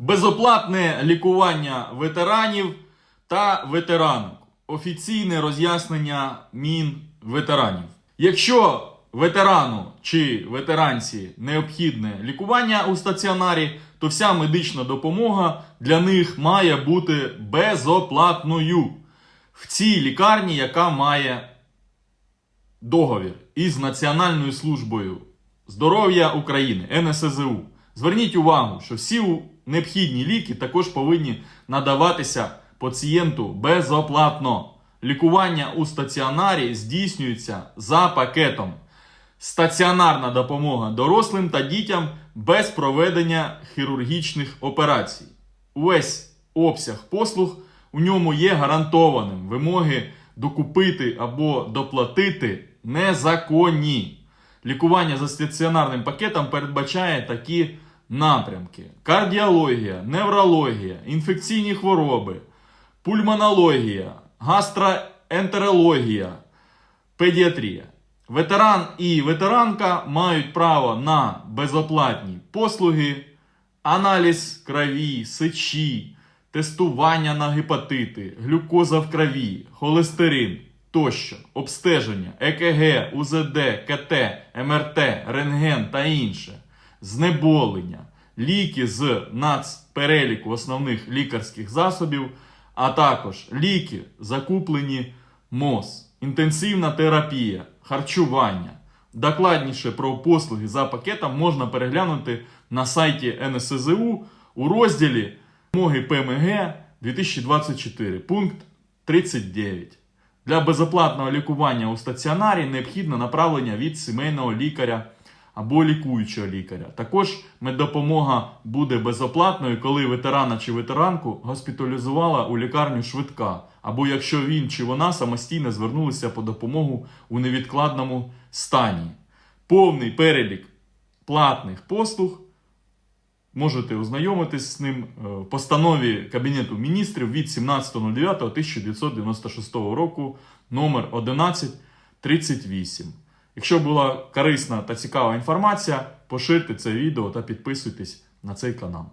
Безоплатне лікування ветеранів та ветеранок. Офіційне роз'яснення мін ветеранів. Якщо ветерану чи ветеранці необхідне лікування у стаціонарі, то вся медична допомога для них має бути безоплатною в цій лікарні, яка має договір із Національною службою здоров'я України НСЗУ. Зверніть увагу, що всі необхідні ліки також повинні надаватися пацієнту безоплатно. Лікування у стаціонарі здійснюється за пакетом. Стаціонарна допомога дорослим та дітям без проведення хірургічних операцій. Увесь обсяг послуг у ньому є гарантованим. Вимоги докупити або доплатити незаконні. Лікування за стаціонарним пакетом передбачає такі напрямки: кардіологія, неврологія, інфекційні хвороби, пульмонологія, гастроентерологія, педіатрія. Ветеран і ветеранка мають право на безоплатні послуги, аналіз крові, сечі, тестування на гепатити, глюкоза в крові, холестерин тощо, обстеження, ЕКГ, УЗД, КТ, МРТ, рентген та інше, знеболення, ліки з нацпереліку основних лікарських засобів, а також ліки, закуплені МОЗ, інтенсивна терапія, харчування. Докладніше про послуги за пакетом можна переглянути на сайті НСЗУ у розділі вимоги ПМГ 2024, пункт 39. Для безоплатного лікування у стаціонарі необхідне направлення від сімейного лікаря або лікуючого лікаря. Також меддопомога буде безоплатною, коли ветерана чи ветеранку госпіталізувала у лікарню швидка, або якщо він чи вона самостійно звернулися по допомогу у невідкладному стані. Повний перелік платних послуг можете ознайомитись з ним е, в постанові Кабінету міністрів від 17.09.1996 року номер 1138. Якщо була корисна та цікава інформація, поширте це відео та підписуйтесь на цей канал.